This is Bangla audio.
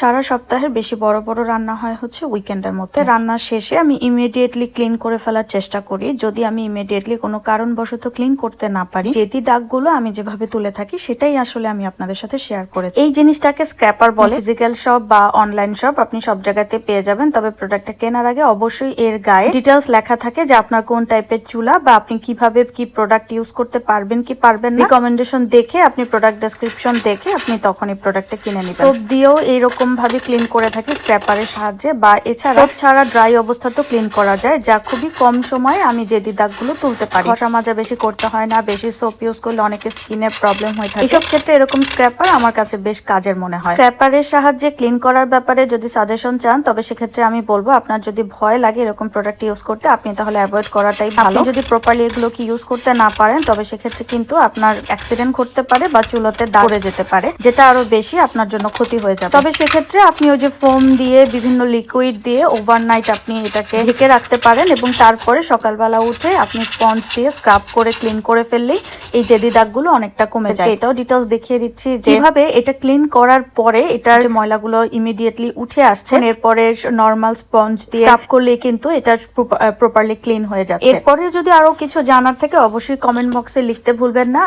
সারা সপ্তাহের বেশি বড় বড় রান্না হয় হচ্ছে উইকেন্ডের মধ্যে। রান্নার শেষে আমি ইমিডিয়েটলি ক্লিন করে ফেলার চেষ্টা করি। যদি আমি ইমিডিয়েটলি কোনো কারণবশত ক্লিন করতে না পারি যেদি দাগগুলো আমি যেভাবে তুলে থাকি সেটাই আসলে আমি আপনাদের সাথে শেয়ার করেছি। এই জিনিসটাকে স্ক্র্যাপার বলে। ফিজিক্যাল শপ বা অনলাইন শপ আপনি সব জায়গাতে পেয়ে যাবেন। তবে প্রোডাক্টটা কেনার আগে অবশ্যই এর গায়ে ডিটেলস লেখা থাকে যে আপনার কোন টাইপের চুলা বা আপনি কীভাবে কি প্রোডাক্ট ইউজ করতে পারবেন কি পারবেন রিকমেন্ডেশন দেখে আপনি প্রোডাক্ট ডেসক্রিপশন দেখে আপনি তখন এই প্রোডাক্টটা কিনে নেবেন। সোপ দিয়েও এইরকম ভাবে ক্লিন করে থাকি স্ক্র্যাপারের সাহায্যে বা এছাড়া সোপ ছাড়া ড্রাই অবস্থাতেও ক্লিন করা যায়, যা খুবই কম সময়ে আমি যে দাগগুলো তুলতে পারি। ঘষা মাজা বেশি করতে হয় না, বেশি সোপ ইউজ করলে অনেকের স্কিনের প্রবলেম হয়ে থাকে। এইসব ক্ষেত্রে এরকম স্ক্র্যাপার আমার কাছে বেশ কাজের মনে হয়। স্ক্র্যাপারের সাহায্যে ক্লিন করার ব্যাপারে যদি সাজেশন চান, তবে সেক্ষেত্রে আমি বলব, আপনার যদি ভয় লাগে এরকম প্রোডাক্ট ইউজ করতে, আপনি তাহলে অ্যাভয়েড করাটাই ভালো। যদি প্রপারলি এগুলোকে ইউজ করতে না পারেন, তবে সেক্ষেত্রে কিন্তু আপনার অ্যাক্সিডেন্ট ঘটতে পারে বা চুলোতে দাগ পড়ে যেতে পারে, যেটা আরও বেশি আপনার জন্য ক্ষতি হয়ে যাবে। তবে সেক্ষেত্রে আপনি ওই যে ফোম দিয়ে, বিভিন্ন লিকুইড দিয়ে ওভারনাইট আপনি এটাকে ঢেকে রাখতে পারেন এবং তারপরে সকালবেলা উঠে আপনি স্পঞ্জ দিয়ে স্ক্রাব করে ক্লিন করে ফেললেই এই জেদি দাগগুলো অনেকটা কমে যায়। এটাও ডিটেলস দেখিয়ে দিচ্ছি যেভাবে এটা ক্লিন করার পরে এটার ময়লাগুলো ইমিডিয়েটলি উঠে আসছে, এরপরে নর্মাল স্পঞ্জ দিয়ে স্ক্রাব করলে কিন্তু এটা প্রপারলি ক্লিন হয়ে যাচ্ছে। এরপরে যদি আরও কিছু জানার থেকে অবশ্যই কমেন্ট বক্সে লিখতে ভুলবেন না।